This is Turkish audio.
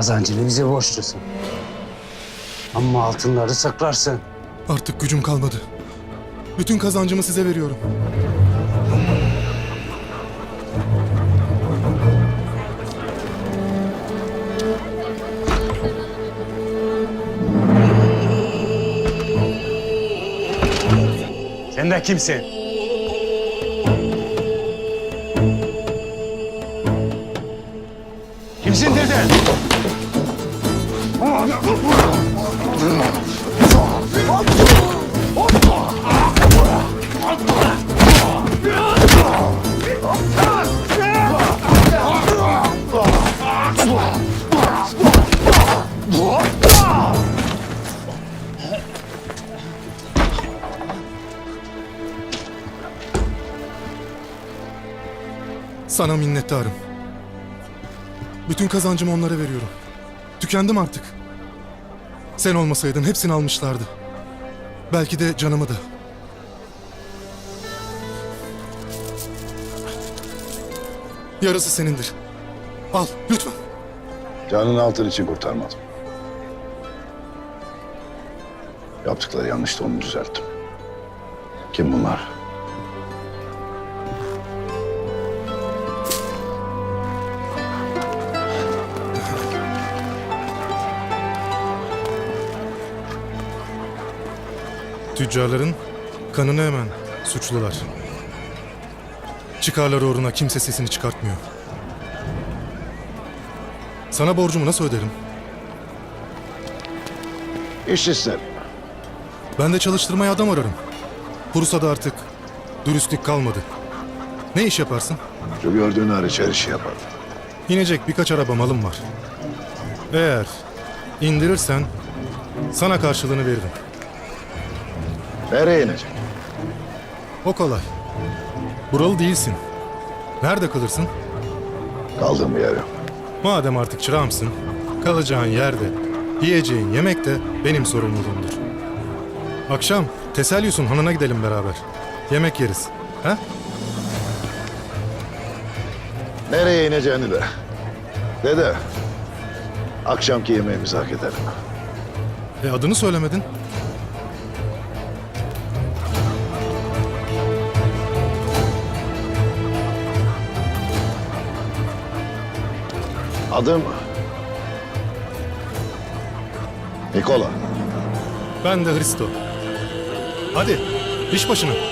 Kazancını bize borçlusun. Ama altınları saklarsın. Artık gücüm kalmadı. Bütün kazancımı size veriyorum. Sen de kimsin? Kimsin dedin? Sana minnettarım. Bütün kazancımı onlara veriyorum. Tükendim artık. Sen olmasaydın hepsini almışlardı. Belki de canımı da. Yarısı senindir. Al lütfen. Canını altın için kurtarmadım. Yaptıkları yanlıştı onu düzelttim. Kim bunlar? Tüccarların kanını hemen suçlular. Çıkarları uğruna kimse sesini çıkartmıyor. Sana borcumu nasıl öderim? İş isterim. Ben de çalıştırmaya adam ararım. Bursa'da artık dürüstlük kalmadı. Ne iş yaparsın? Şu gördüğün hariç her işi yaparım. İnecek birkaç araba malım var. Eğer indirirsen sana karşılığını veririm. Nereye inecek? O kolay. Buralı değilsin. Nerede kalırsın? Kaldığım yer yok. Madem artık çırağımsın, kalacağın yerde, yiyeceğin yemek de benim sorumluluğumdur. Akşam Teselyus'un hanına gidelim beraber. Yemek yeriz. He? Nereye ineceğini de. Dede. Akşamki yemeğimizi hak ederim. E adını söylemedin. Adım... Nikola. Ben de Hristo. Hadi, iş başına.